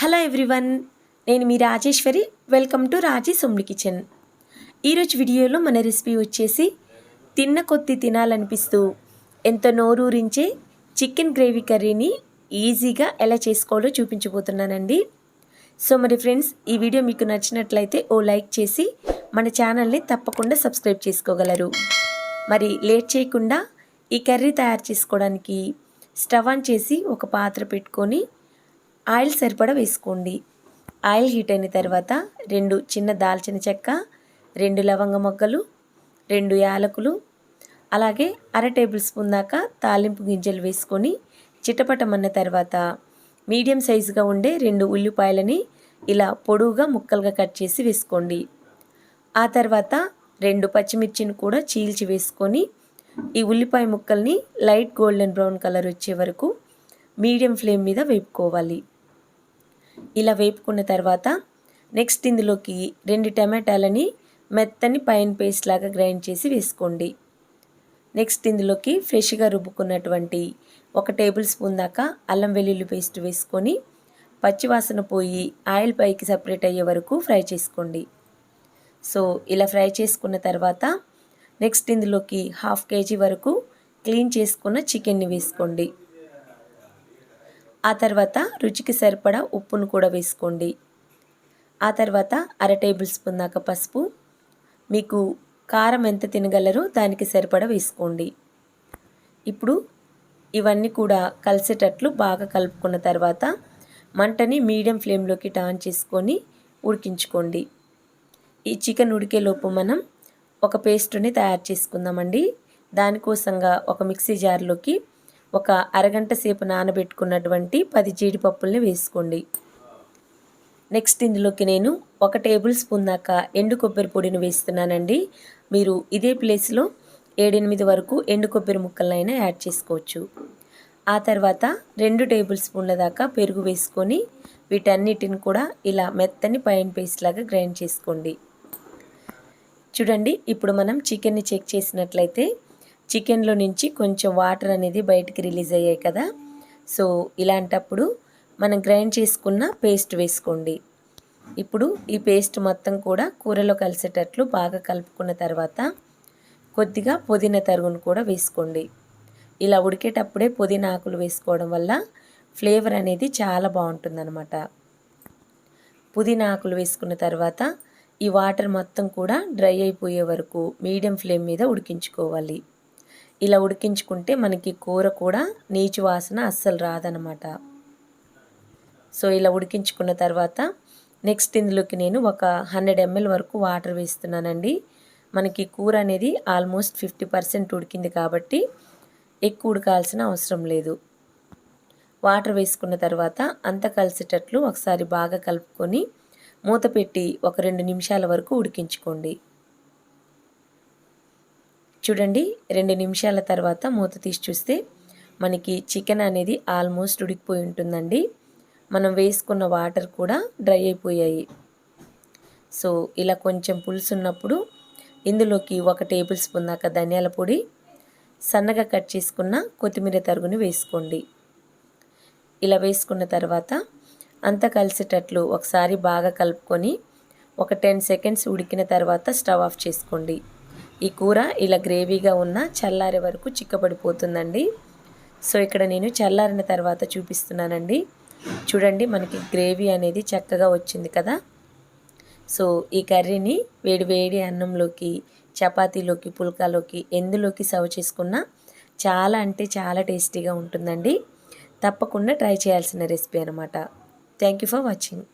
Hello everyone నేను మీ Rajeshwari. Welcome to Raji సొమ్లి kitchen. ఈరోజు వీడియోలో మన రెసిపీ వచ్చేసి తిన్న కొద్ది తినాలనిపిస్తూ ఎంతో నోరూరించే చికెన్ గ్రేవీ కర్రీని ఈజీగా ఎలా చేసుకోవాలో చూపించబోతున్నానండి. సో మరి ఫ్రెండ్స్ ఈ వీడియో మీకు నచ్చినట్లయితే ఓ లైక్ చేసి మన ఛానల్ని తప్పకుండా సబ్స్క్రైబ్ చేసుకోగలరు. మరి లేట్ చేయకుండా ఈ కర్రీ తయారు చేసుకోవడానికి స్టవ్ ఆన్ చేసి ఒక పాత్ర పెట్టుకొని ఆయిల్ సరిపడా వేసుకోండి. ఆయిల్ హీట్ అయిన తర్వాత రెండు చిన్న దాల్చిన చెక్క రెండు లవంగ మొగ్గలు రెండు యాలకులు అలాగే అర టేబుల్ స్పూన్ దాకా తాలింపు గింజలు వేసుకొని చిటపటమన్న తర్వాత మీడియం సైజుగా ఉండే రెండు ఉల్లిపాయలని ఇలా పొడువుగా ముక్కలుగా కట్ చేసి వేసుకోండి. ఆ తర్వాత రెండు పచ్చిమిర్చిని కూడా చీల్చి వేసుకొని ఈ ఉల్లిపాయ ముక్కల్ని లైట్ గోల్డెన్ బ్రౌన్ కలర్ వచ్చే వరకు మీడియం ఫ్లేమ్ మీద వేపుకోవాలి. ఇలా వేపుకున్న తర్వాత నెక్స్ట్ ఇందులోకి రెండు టమాటాలని మెత్తని పైన్ పేస్ట్ లాగా గ్రైండ్ చేసి వేసుకోండి. నెక్స్ట్ ఇందులోకి ఫ్రెష్గా రుబ్బుకున్నటువంటి ఒక టేబుల్ స్పూన్ దాకా అల్లం వెల్లుల్లి పేస్ట్ వేసుకొని పచ్చివాసన పోయి ఆయిల్ పైకి సపరేట్ అయ్యే వరకు ఫ్రై చేసుకోండి. సో ఇలా ఫ్రై చేసుకున్న తర్వాత నెక్స్ట్ ఇందులోకి హాఫ్ కేజీ వరకు క్లీన్ చేసుకున్న చికెన్ని వేసుకోండి. ఆ తర్వాత రుచికి సరిపడా ఉప్పును కూడా వేసుకోండి. ఆ తర్వాత అర టేబుల్ స్పూన్ దాకా పసుపు మీకు కారం ఎంత తినగలరో దానికి సరిపడా వేసుకోండి. ఇప్పుడు ఇవన్నీ కూడా కలిసేటట్లు బాగా కలుపుకున్న తర్వాత మంటని మీడియం ఫ్లేమ్లోకి టాన్ చేసుకొని ఉడికించుకోండి. ఈ చికెన్ ఉడికేలోపు మనం ఒక పేస్ట్ని తయారు చేసుకుందామండి. దానికోసంగా ఒక మిక్సీ జార్లోకి ఒక అరగంట సేపు నానబెట్టుకున్నటువంటి పది జీడిపప్పుల్ని వేసుకోండి. నెక్స్ట్ ఇందులోకి నేను ఒక టేబుల్ స్పూన్ దాకా ఎండు కొబ్బరి పొడిని వేస్తున్నానండి. మీరు ఇదే ప్లేస్లో ఏడెనిమిది వరకు ఎండు కొబ్బరి ముక్కలైనా యాడ్ చేసుకోవచ్చు. ఆ తర్వాత రెండు టేబుల్ స్పూన్ల దాకా పెరుగు వేసుకొని వీటన్నిటిని కూడా ఇలా మెత్తని పైన్ పేస్ట్ లాగా గ్రైండ్ చేసుకోండి. చూడండి ఇప్పుడు మనం చికెన్ని చెక్ చేసినట్లయితే చికెన్లో నుంచి కొంచెం వాటర్ అనేది బయటికి రిలీజ్ అయ్యాయి కదా. సో ఇలాంటప్పుడు మనం గ్రైండ్ చేసుకున్న పేస్ట్ వేసుకోండి. ఇప్పుడు ఈ పేస్ట్ మొత్తం కూడా కూరలో కలిసేటట్లు బాగా కలుపుకున్న తర్వాత కొద్దిగా పుదీనా తరుగును కూడా వేసుకోండి. ఇలా ఉడికేటప్పుడే పుదీనా ఆకులు వేసుకోవడం వల్ల ఫ్లేవర్ అనేది చాలా బాగుంటుందన్నమాట. పుదీనా ఆకులు వేసుకున్న తర్వాత ఈ వాటర్ మొత్తం కూడా డ్రై అయిపోయే వరకు మీడియం ఫ్లేమ్ మీద ఉడికించుకోవాలి. ఇలా ఉడికించుకుంటే మనకి కూర కూడా నీచు వాసన అస్సలు రాదనమాట సో ఇలా ఉడికించుకున్న తర్వాత నెక్స్ట్ ఇందులోకి నేను ఒక హండ్రెడ్ ఎంఎల్ వరకు వాటర్ వేస్తున్నానండి. మనకి కూర అనేది ఆల్మోస్ట్ ఫిఫ్టీ పర్సెంట్ ఉడికింది కాబట్టి ఎక్కువ ఉడకాల్సిన అవసరం లేదు. వాటర్ వేసుకున్న తర్వాత అంత కలిసేటట్లు ఒకసారి బాగా కలుపుకొని మూత పెట్టి ఒక రెండు నిమిషాల వరకు ఉడికించుకోండి. చూడండి రెండు నిమిషాల తర్వాత మూత తీసి చూస్తే మనకి చికెన్ అనేది ఆల్మోస్ట్ ఉడికిపోయి ఉంటుందండి. మనం వేసుకున్న వాటర్ కూడా డ్రై అయిపోయాయి. సో ఇలా కొంచెం పులుసు ఉన్నప్పుడు ఇందులోకి ఒక టేబుల్ స్పూన్ దాకా ధనియాల పొడి సన్నగా కట్ చేసుకున్న కొత్తిమీర తరుగుని వేసుకోండి. ఇలా వేసుకున్న తర్వాత అంతా కలిసేటట్లు ఒకసారి బాగా కలుపుకొని ఒక టెన్ సెకండ్స్ ఉడికిన తర్వాత స్టవ్ ఆఫ్ చేసుకోండి. ఈ కూర ఇలా గ్రేవీగా ఉన్న చల్లారే వరకు చిక్కబడిపోతుందండి. సో ఇక్కడ నేను చల్లారిన తర్వాత చూపిస్తున్నానండి. చూడండి మనకి గ్రేవీ అనేది చక్కగా వచ్చింది కదా. సో ఈ కర్రీని వేడివేడి అన్నంలోకి చపాతీలోకి పుల్కాలోకి ఎందులోకి సర్వ్ చేసుకున్నా చాలా అంటే చాలా టేస్టీగా ఉంటుందండి. తప్పకుండా ట్రై చేయాల్సిన రెసిపీ అనమాట థ్యాంక్ యూ ఫర్ వాచింగ్.